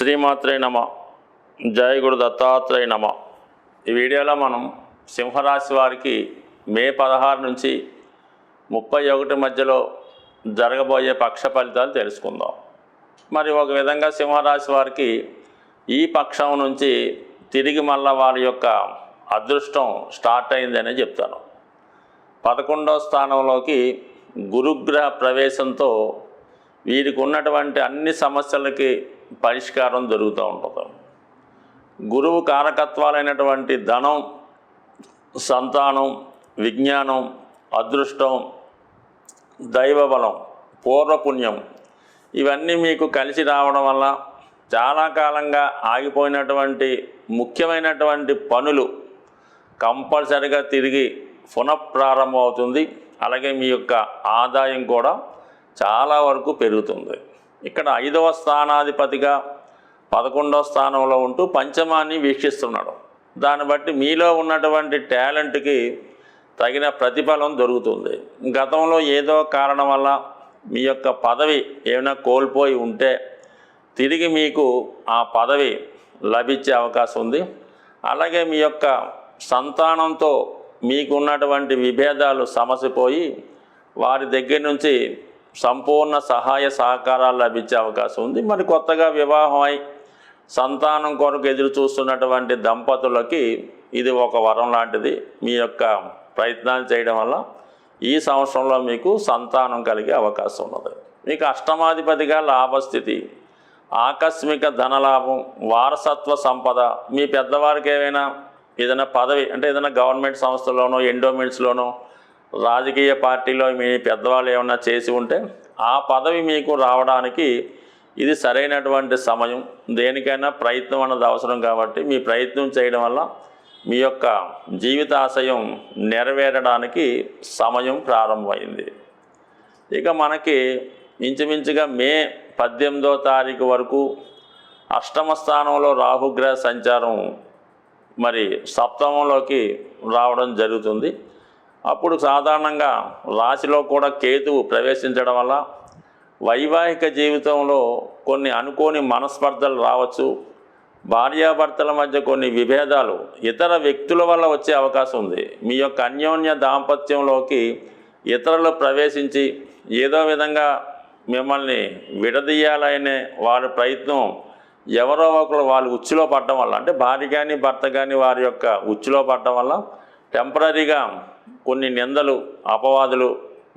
శ్రీమాత్రే నమ జయ గురు దత్తాత్రేయ నమ. ఈ వీడియోలో మనం సింహరాశి వారికి మే పదహారు నుంచి ముప్పై ఒకటి మధ్యలో జరగబోయే పక్ష ఫలితాలు తెలుసుకుందాం. మరి ఒక విధంగా సింహరాశి వారికి ఈ పక్షం నుంచి తిరిగి మళ్ళా వారి యొక్క అదృష్టం స్టార్ట్ అయిందనే చెప్తాను. పదకొండవ స్థానంలోకి గురుగ్రహ ప్రవేశంతో వీరికి ఉన్నటువంటి అన్ని సమస్యలకి పరిష్కారం జరుగుతూ ఉంటుంది. గురువు కారకత్వాలైనటువంటి ధనం సంతానం విజ్ఞానం అదృష్టం దైవబలం పూర్వపుణ్యం ఇవన్నీ మీకు కలిసి రావడం వల్ల చాలా కాలంగా ఆగిపోయినటువంటి ముఖ్యమైనటువంటి పనులు కంపల్సరిగా తిరిగి పునఃప్రారంభం అవుతుంది అలాగే మీ యొక్క ఆదాయం కూడా చాలా వరకు పెరుగుతుంది. ఇక్కడ ఐదవ స్థానాధిపతిగా పదకొండవ స్థానంలో ఉంటూ పంచమాన్ని వీక్షిస్తున్నాడు. దాన్ని బట్టి మీలో ఉన్నటువంటి టాలెంట్కి తగిన ప్రతిఫలం దొరుకుతుంది. గతంలో ఏదో కారణం వల్ల మీ యొక్క పదవి ఏమైనా కోల్పోయి ఉంటే తిరిగి మీకు ఆ పదవి లభించే అవకాశం ఉంది. అలాగే మీ యొక్క సంతానంతో మీకు ఉన్నటువంటి విభేదాలు సమసిపోయి వారి దగ్గర నుంచి సంపూర్ణ సహాయ సహకారాలు లభించే అవకాశం ఉంది. మరి కొత్తగా వివాహం అయి సంతానం కొరకు ఎదురు చూస్తున్నటువంటి దంపతులకి ఇది ఒక వరం లాంటిది. మీ యొక్క ప్రయత్నాలు చేయడం వల్ల ఈ సంవత్సరంలో మీకు సంతానం కలిగే అవకాశం ఉన్నది. మీకు అష్టమాధిపతిగా లాభస్థితి ఆకస్మిక ధనలాభం వారసత్వ సంపద మీ పెద్దవారికి ఏమైనా ఏదైనా పదవి అంటే ఏదైనా గవర్నమెంట్ సంస్థలోనో ఎండోమెంట్స్లోనో రాజకీయ పార్టీలో మీ పెద్దవాళ్ళు ఏమైనా చేసి ఉంటే ఆ పదవి మీకు రావడానికి ఇది సరైనటువంటి సమయం. దేనికైనా ప్రయత్నం అన్నది అవసరం కాబట్టి మీ ప్రయత్నం చేయడం వల్ల మీ యొక్క జీవితాశయం నెరవేరడానికి సమయం ప్రారంభమైంది. ఇక మనకి ఇంచుమించుగా మే పద్దెనిమిదో తారీఖు వరకు అష్టమ స్థానంలో రాహుగ్రహ సంచారం మరి సప్తమంలోకి రావడం జరుగుతుంది. అప్పుడు సాధారణంగా రాశిలో కూడా కేతువు ప్రవేశించడం వల్ల వైవాహిక జీవితంలో కొన్ని అనుకోని మనస్పర్ధలు రావచ్చు భార్యాభర్తల మధ్య కొన్ని విభేదాలు ఇతర వ్యక్తుల వల్ల వచ్చే అవకాశం ఉంది. మీ యొక్క అన్యోన్య దాంపత్యంలోకి ఇతరులు ప్రవేశించి ఏదో విధంగా మిమ్మల్ని విడదీయాలనే వారి ప్రయత్నం ఎవరో ఒకరు వాళ్ళు ఉచ్చులో పడడం వల్ల అంటే భార్య కానీ భర్త కానీ వారి యొక్క ఉచ్చులో పడడం వల్ల టెంపరీగా కొన్ని నిందలు అపవాదులు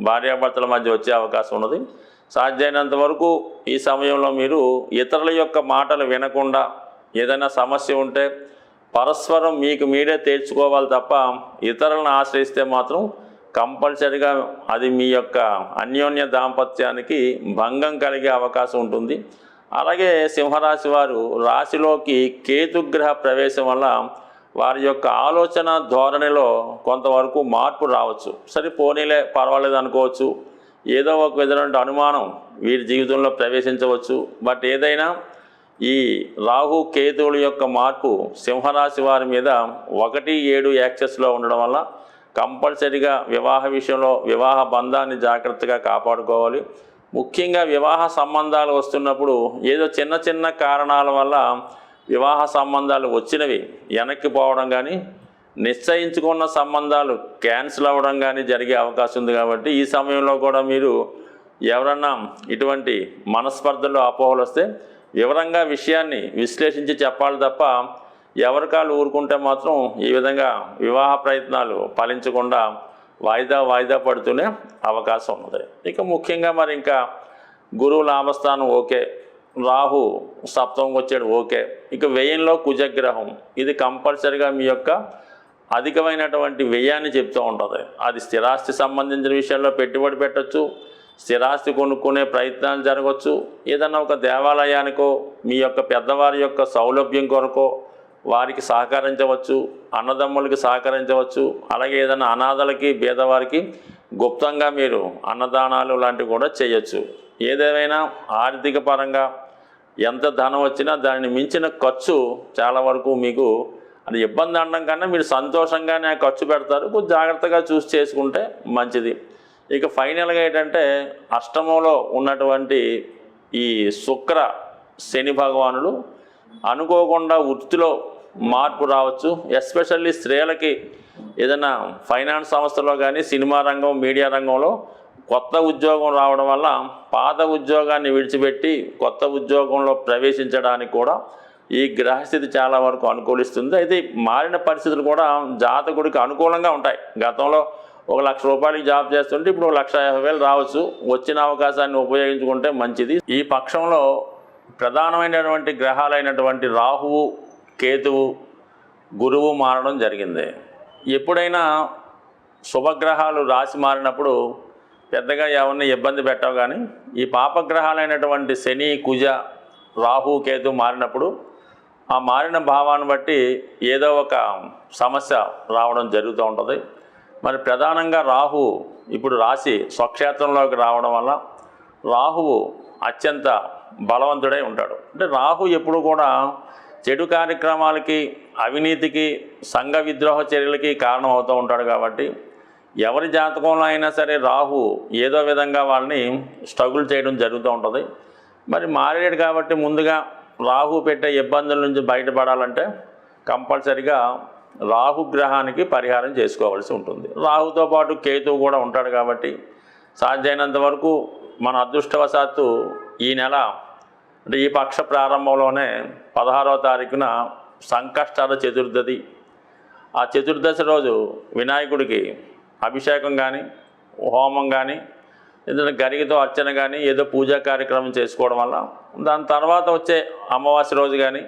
భార్యాభర్తల మధ్య వచ్చే అవకాశం ఉన్నది. సాధ్యమైనంత వరకు ఈ సమయంలో మీరు ఇతరుల యొక్క మాటలు వినకుండా ఏదైనా సమస్య ఉంటే పరస్పరం మీకు మీరే తేల్చుకోవాలి తప్ప ఇతరులను ఆశ్రయిస్తే మాత్రం కంపల్సరిగా అది మీ యొక్క అన్యోన్య దాంపత్యానికి భంగం కలిగే అవకాశం ఉంటుంది. అలాగే సింహరాశి వారు రాశిలోకి కేతుగ్రహ ప్రవేశం వల్ల వారి యొక్క ఆలోచన ధోరణిలో కొంతవరకు మార్పు రావచ్చు. సరే పోనీలే పర్వాలేదు అనుకోవచ్చు. ఏదో ఒక విధమైన అనుమానం వీరి జీవితంలో ప్రవేశించవచ్చు. బట్ ఏదైనా ఈ రాహు కేతువుల యొక్క మార్పు సింహరాశి వారి మీద ఒకటి ఏడు యాక్సెస్లో ఉండడం వల్ల కంపల్సరిగా వివాహ విషయంలో వివాహ బంధాన్ని జాగ్రత్తగా కాపాడుకోవాలి. ముఖ్యంగా వివాహ సంబంధాలు వస్తున్నప్పుడు ఏదో చిన్న చిన్న కారణాల వల్ల వివాహ సంబంధాలు వచ్చినవి వెనక్కి పోవడం కానీ నిశ్చయించుకున్న సంబంధాలు క్యాన్సిల్ అవ్వడం కానీ జరిగే అవకాశం ఉంది కాబట్టి ఈ సమయంలో కూడా మీరు ఎవరన్నా ఇటువంటి మనస్పర్ధలు అపోహలు వస్తే వివరంగా విషయాన్ని విశ్లేషించి చెప్పాలి తప్ప ఎవరికాలు ఊరుకుంటే మాత్రం ఈ విధంగా వివాహ ప్రయత్నాలు ఫలించకుండా వాయిదా వాయిదా పడుతూనే అవకాశం ఉన్నది. ఇక ముఖ్యంగా మరి ఇంకా గురువు లాభస్థానం ఓకే. రాహు సప్తమంకి వచ్చాడు ఓకే. ఇక వ్యయంలో కుజగ్రహం. ఇది కంపల్సరిగా మీ యొక్క అధికమైనటువంటి వ్యయాన్ని చెప్తూ ఉంటుంది. అది స్థిరాస్తి సంబంధించిన విషయాల్లో పెట్టుబడి పెట్టచ్చు స్థిరాస్తి కొనుక్కునే ప్రయత్నాలు జరగవచ్చు ఏదన్నా ఒక దేవాలయానికో మీ యొక్క పెద్దవారి యొక్క సౌలభ్యం కొరకో వారికి సహకరించవచ్చు అన్నదమ్ములకి సహకరించవచ్చు అలాగే ఏదైనా అనాథలకి బీదవారికి గుప్తంగా మీరు అన్నదానాలు లాంటివి కూడా చేయొచ్చు. ఏదేమైనా ఆర్థిక పరంగా ఎంత ధనం వచ్చినా దానిని మించిన ఖర్చు చాలా వరకు మీకు అది ఇబ్బంది అనడం కన్నా మీరు సంతోషంగానే ఆ ఖర్చు పెడతారు. కొంచెం జాగ్రత్తగా చూసి చేసుకుంటే మంచిది. ఇక ఫైనల్గా ఏంటంటే అష్టమంలో ఉన్నటువంటి ఈ శుక్ర శని భగవానుడు అనుకోకుండా వృత్తిలో మార్పు రావచ్చు. ఎస్పెషల్లీ స్త్రీలకి ఏదైనా ఫైనాన్స్ సంస్థలో కానీ సినిమా రంగం మీడియా రంగంలో కొత్త ఉద్యోగం రావడం వల్ల పాత ఉద్యోగాన్ని విడిచిపెట్టి కొత్త ఉద్యోగంలో ప్రవేశించడానికి కూడా ఈ గ్రహస్థితి చాలా వరకు అనుకూలిస్తుంది. అయితే మారిన పరిస్థితులు కూడా జాతకుడికి అనుకూలంగా ఉంటాయి. గతంలో ఒక లక్ష రూపాయలకి జాబ్ చేస్తుంటే ఇప్పుడు ఒక లక్ష యాభై వేలు రావచ్చు. వచ్చిన అవకాశాన్ని ఉపయోగించుకుంటే మంచిది. ఈ పక్షంలో ప్రధానమైనటువంటి గ్రహాలైనటువంటి రాహువు కేతువు గురువు మారడం జరిగింది. ఎప్పుడైనా శుభగ్రహాలు రాసి మారినప్పుడు పెద్దగా ఎవరిని ఇబ్బంది పెట్టవు కానీ ఈ పాపగ్రహాలైనటువంటి శని కుజ రాహు కేతు మారినప్పుడు ఆ మారిన భావాన్ని బట్టి ఏదో ఒక సమస్య రావడం జరుగుతూ ఉంటుంది. మరి ప్రధానంగా రాహు ఇప్పుడు రాశి స్వక్షేత్రంలోకి రావడం వల్ల రాహువు అత్యంత బలవంతుడై ఉంటాడు. అంటే రాహు ఎప్పుడు కూడా చెడు కార్యక్రమాలకి అవినీతికి సంఘ విద్రోహ చర్యలకి కారణం అవుతూ ఉంటాడు కాబట్టి ఎవరి జాతకంలో అయినా సరే రాహు ఏదో విధంగా వాళ్ళని స్ట్రగుల్ చేయడం జరుగుతూ ఉంటుంది. మరి మారేడు కాబట్టి ముందుగా రాహు పెట్టే ఇబ్బందుల నుంచి బయటపడాలంటే కంపల్సరిగా రాహు గ్రహానికి పరిహారం చేసుకోవాల్సి ఉంటుంది. రాహుతో పాటు కేతువు కూడా ఉంటాడు కాబట్టి సాధ్యమైనంత వరకు మన అదృష్టవశాత్తు ఈ నెల అంటే ఈ పక్ష ప్రారంభంలోనే పదహారవ తారీఖున సంకష్టాల చతుర్దశి. ఆ చతుర్దశి రోజు వినాయకుడికి అభిషేకం కానీ హోమం కానీ ఏదైనా గరిగితో అర్చన కానీ ఏదో పూజా కార్యక్రమం చేసుకోవడం వల్ల దాని తర్వాత వచ్చే అమావాస్య రోజు కానీ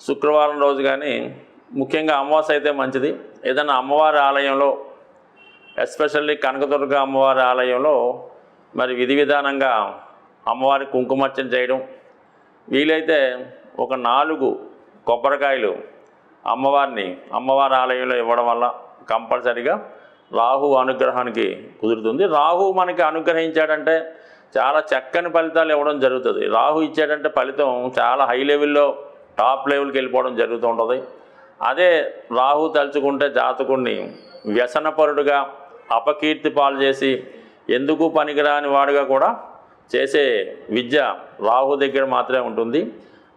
శుక్రవారం రోజు కానీ ముఖ్యంగా అమావాస్య అయితే మంచిది. ఏదైనా అమ్మవారి ఆలయంలో ఎస్పెషల్లీ కనకదుర్గ అమ్మవారి ఆలయంలో మరి విధి విధానంగా అమ్మవారి కుంకుమర్చన చేయడం. వీలైతే ఒక నాలుగు కొబ్బరికాయలు అమ్మవారిని అమ్మవారి ఆలయంలో ఇవ్వడం వల్ల కంపల్సరిగా రాహు అనుగ్రహానికి కుదురుతుంది. రాహు మనకి అనుగ్రహించాడంటే చాలా చక్కని ఫలితాలు ఇవ్వడం జరుగుతుంది. రాహు ఇచ్చాడంటే ఫలితం చాలా హై లెవెల్లో టాప్ లెవెల్కి వెళ్ళిపోవడం జరుగుతూ ఉంటుంది. అదే రాహు తలుచుకుంటే జాతకుడిని వ్యసనపరుడుగా అపకీర్తి పాలు చేసి ఎందుకు పనికిరాని వాడుగా కూడా చేసే విద్య రాహు దగ్గర మాత్రమే ఉంటుంది.